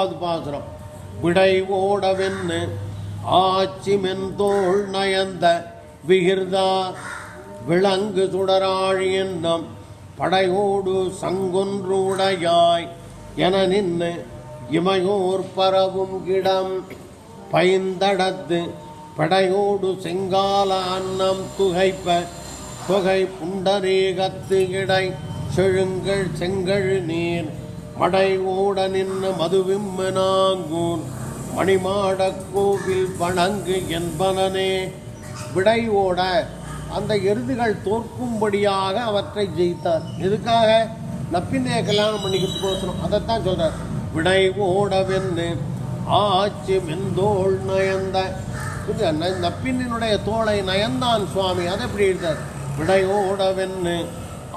அது பாசுரம். விடை ஓடவென்னு ஆச்சி மென்தோள் நயந்த விகிர்தா விலங்கு சுடராழி என்னும் படையோடு சங்கொன்றுடையாய் என நின்று இமையோர் பரவும் கிடம் பைந்தடத்து படையோடு செங்கால அன்னம் துகைப்ப தொகை புண்டரீகத்து இடை செழுங்கள் செங்கழு நீர் படை ஓட நின்று மதுவிம்மு மணிமாடக் கோவில் வணங்கு என்பனே விடை ஓட அந்த எருதுகள் தோற்கும்படியாக அவற்றை ஜெயித்தார். எதுக்காக? நப்பின்னைய கல்யாணம் பண்ணிக்கிட்டு பண்ணிக்கிறதுக்கோசரம் அதைத்தான் சொல்றார். விடை ஓடவென்று ஆச்சி மெந்தோள் நயந்த. நப்பின்னுடைய ந- நப்பின்னினுடைய தோளை நயந்தான் சுவாமி. அதை எப்படி எழுதார் விடையோடவென்னு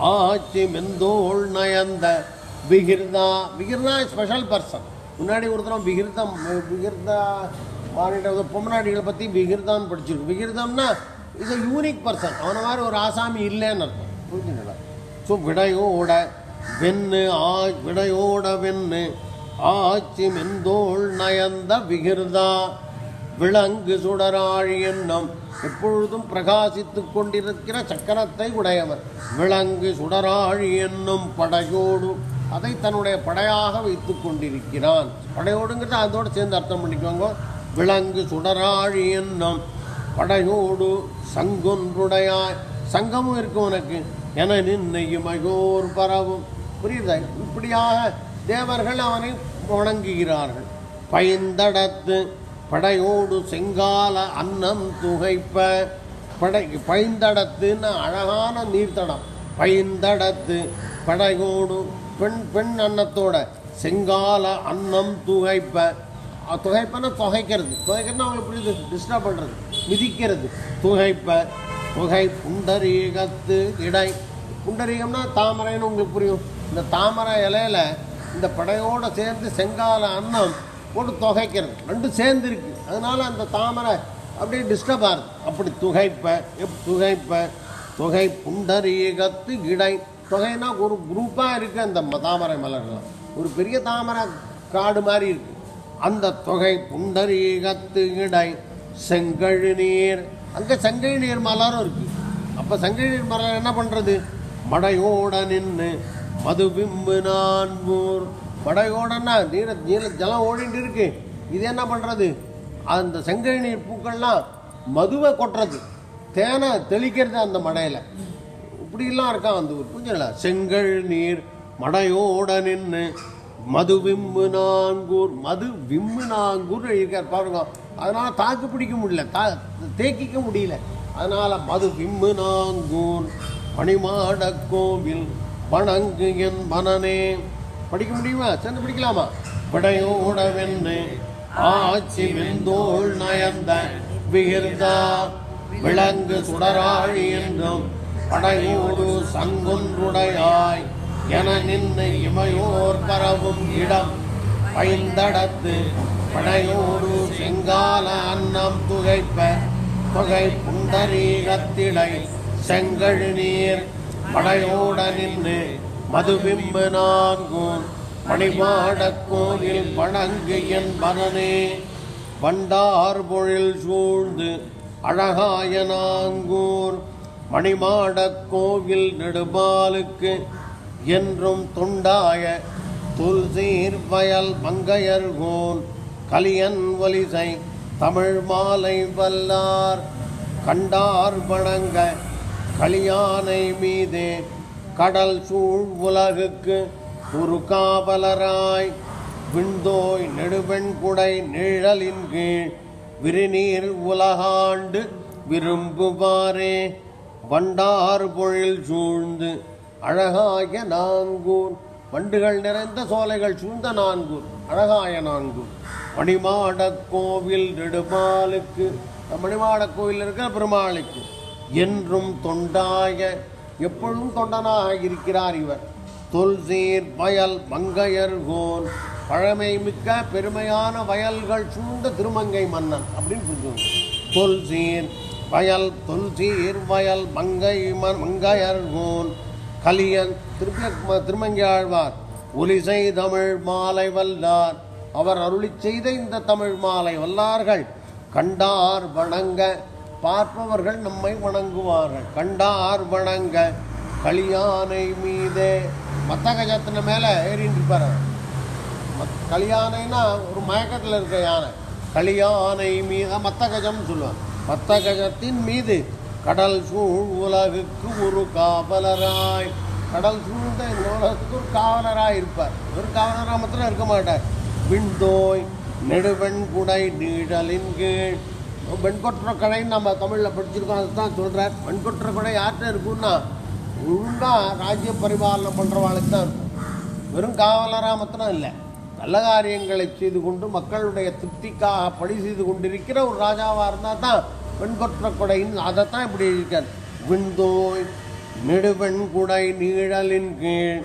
ஆச்சி மெந்தோள் நயந்த. விகிர்தா விகிர்தா ஸ்பெஷல் பர்சன் முன்னாடி ஒரு தரம் விகிர்தம் விகிர்தா வாணிட பொம்மநாடிகளை பற்றி விகிர்தான் படிச்சிருக்கு பிகிர்தம்னா இஸ் அ யூனிக் பர்சன் அவனை மாதிரி ஒரு ஆசாமி இல்லைன்னு அர்த்தம். புரிஞ்சுங்களா ஸோ விடையோட வெண்ணு ஆ விடையோட வெண்ணு ஆச்சி மெந்தோள் நயந்த விகிர்தா விளங்கு சுடராழி என்னும் எப்பொழுதும் பிரகாசித்து கொண்டிருக்கிற சக்கரத்தை உடையவர். விளங்கு சுடராழி என்னும் படையோடு அதை தன்னுடைய படையாக வைத்து கொண்டிருக்கிறான். படையோடுங்கிறது அதோடு சேர்ந்து அர்த்தம் பண்ணிக்கோங்க. விலங்கு சுடராழி என்னும் படையோடு சங்கொன்றுடையாய் சங்கமும் இருக்கும் உனக்கு. என நின்னையும் மகோர் பரவும். புரியுதா? இப்படியாக தேவர்கள் அவனை வணங்குகிறார்கள். பைந்தடத்து படையோடு செங்கால அன்னம் துகைப்ப. படை பைந்தடத்துன்னு அழகான நீர்த்தடம். பைந்தடத்து படையோடு பெண் பெண் அன்னத்தோட செங்கால அன்னம் துகைப்ப. துகைப்பன்னா துகைப்பனா துகைக்கிறது. துகைக்கிறதுனா அவங்களுக்கு புரியுது டிஸ்டர்ப் பண்ணுறது மிதிக்கிறது. துகைப்ப துகை புண்டரீகத்து இடை. புண்டரீகம்னா தாமரைன்னு உங்களுக்கு புரியும். இந்த தாமரை இலையில இந்த படையோடு சேர்ந்து செங்கால அன்னம் போட்டு துகைக்கிறது. ரெண்டும் சேர்ந்து இருக்கு. அதனால அந்த தாமரை அப்படியே டிஸ்டர்ப் ஆகுது. அப்படி துகைப்ப எப் துகைப்ப தொகை புண்டரீகத்து இடை. தொகைனா ஒரு குரூப்பாக இருக்குது அந்த ம- தாமரை மலர்லாம் ஒரு பெரிய தாமரை காடு மாதிரி இருக்குது அந்த தொகை புண்டரீகத்து இடை செங்கழு நீர். அங்கே செங்கழு நீர் மலரும் இருக்குது அப்போ செங்கழு நீர் மலர் என்ன பண்ணுறது மடையோட நின்று மது நான் நான்மூர் மடையோடன்னா நீர நீல ஜலம் ஓடிட்டு இருக்கு. இது என்ன பண்ணுறது அந்த செங்கழி நீர் பூக்கள்லாம் மதுவை கொட்டுறது. தேனை தெளிக்கிறது அந்த மடையில். இப்படிலாம் இருக்கான் அந்த ஊர்? புரிஞ்சுங்களா செங்கல் நீர் மடையோட நின்று மது விம்மு நாங்கூர் மது விம்மு நாங்கூர் இருக்கார் பாருங்க. அதனால் தாக்கு பிடிக்க முடியல. தா தேக்கிக்க முடியல. அதனால் மது விம்மு நாங்கூர் பணிமாட கோவில் வணங்கு என் மனனே. படிக்க முடியுமா? சேர்ந்து படிக்கலாமா? படையோட வெண்ணு ஆச்சி வெந்தோள் நயந்த விகிர்தா விளங்கு சுடராழி என்றும் படையோடு சங்குன்றுடையாய் என நின்று இமையோர் பரவும் இடம். பைந்தடத்து படையோடு செங்கால அன்னம் துகைப்ப தொகை புண்டரீகத்திடை செங்கழு நீர். படையோட நின்று மதுபிம்பு நான்கும் மணிமாடக் கோவில் வணங்கு என் வண்டார் பொழில் சூழ்ந்து அழகாய நாங்கூர் மணிமாடக் கோவில் நெடுமாலுக்கு என்றும் தொண்டாய துல்சீர் வயல் மங்கையர்கோன் கலியன் ஒலிசை தமிழ் மாலை வல்லார் கண்டார் வணங்க கலியானை மீதே கடல் சூழ் உலகுக்கு ஒரு காவலராய் விண்தோய் நெடுவெண்குடை நிழலின் கீழ் விரிநீர் உலகாண்டு விரும்புவாரே. வண்டார் பொழில் சூழ்ந்து அழகாய நான்கூர் வண்டுகள் நிறைந்த சோலைகள் சூழ்ந்த நான்கூர் அழகாய நான்கூர் மணிமாட கோவில் நெடுமாலுக்கு மணிமாடக் கோவில் இருக்கிற பெருமாளுக்கு. என்றும் தொண்டாய எப்பொழுதும் தொண்டனாக இருக்கிறார் இவர். தொல்சீர் வயல் மங்கையர்கோன் பழமை மிக்க பெருமையான வயல்கள் சூழ்ந்த திருமங்கை மன்னன் அப்படின்னு சொல்லுவாங்க. தொல்சீர் வயல் தொல்சீர் வயல் மங்கை ம- மங்கையர்கோன் கலியன் திருப்பி திருமங்கியாழ்வார் ஆழ்வார் ஒலிசை தமிழ் மாலை வல்லார். அவர் அருளி செய்த இந்த தமிழ் மாலை வல்லார்கள் கண்டார் வணங்க. பார்ப்பவர்கள் நம்மை வணங்குவார்கள் கண்டார் வணங்க. கலியானை மீதே. மத்த கஜத்தின மேலே ஏறிட்டு இருப்பார் மத் கலியானைனா ஒரு மயக்கத்தில் இருக்க யானை. கலியானை மீது மத்த கஜம்னு சொல்லுவாங்க மத்த கஜத்தின் மீது கடல் சூழ் உலகுக்கு ஒரு காவலராய். கடல் சூழ்ந்த இந்த உலகத்துக்கு ஒரு காவலராக இருப்பார். ஒரு காவலராக மாத்திரம் இருக்க மாட்டார். விண்தோய் நெடுவெண் குடை நீடலின் கீழ். வெண்கொற்ற கடைன்னு நம்ம தமிழில் படிச்சிருக்கோம் அதுதான் சொல்கிறார் வெண்கொற்ற கடை யார்கிட்ட இருக்குன்னா ஒழுங்காக ராஜ்ய பரிபாலனை பண்ணுறவாளுக்கு தான் இருக்கும். வெறும் காவலராக மாத்திரம் இல்லை. நல்ல காரியங்களை செய்து கொண்டு மக்களுடைய திருப்திக்காக பணி செய்து கொண்டிருக்கிற ஒரு ராஜாவாக இருந்தால் தான் வெண்கொற்ற அதை அதைத்தான் இப்படி இருக்கார். விண்தோய் நெடுவெண் குடை நீழலின் கீழ்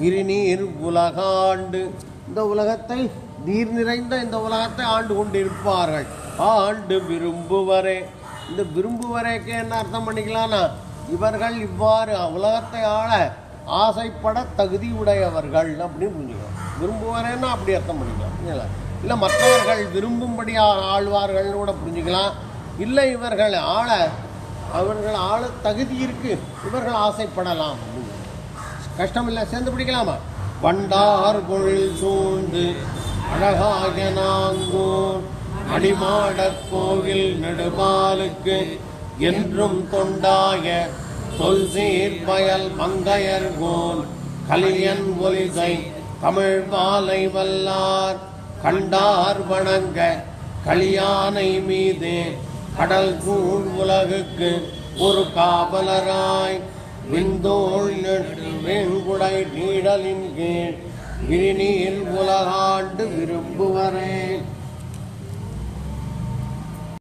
விரிநீர் உலகாண்டு. இந்த உலகத்தை நீர் நிறைந்த இந்த உலகத்தை ஆண்டு கொண்டிருப்பார்கள். ஆண்டு விரும்புவரே. இந்த விரும்புவரேக்கு என்ன அர்த்தம் பண்ணிக்கலாம்னா இவர்கள் இவ்வாறு உலகத்தை ஆள ஆசைப்பட தகுதி உடையவர்கள் அப்படின்னு புரிஞ்சுக்கலாம் விரும்புவாரேன்னா அப்படி அர்த்தம் பண்ணிக்கலாம். இல்லை இல்லை மற்றவர்கள் விரும்பும்படியாக ஆழ்வார்கள்னு கூட புரிஞ்சுக்கலாம். இல்லை இவர்கள் ஆள அவர்கள் ஆள தகுதி இருக்கு. இவர்கள் ஆசைப்படலாம். கஷ்டம் இல்லை சேர்ந்து பிடிக்கலாமா? வண்டார் பொழில் சூழ்ந்து அழகாக நாங்கூர் அடிமாடக் கோவில் நெடுமாலுக்கு என்றும் தொண்டாய தொல்சீர் பயல் மங்கையர்கோன் கலியன் ஒலிசை தமிழ் மாலை வல்லார் கண்டார் வணங்க கலியானை மீதே கடல் சூழ் உலகுக்கு ஒரு காவலராய் விந்தோள் வெண்குடை நீடலின் கீழ் விரிநீர் உலகாண்டு விரும்புவரேன்.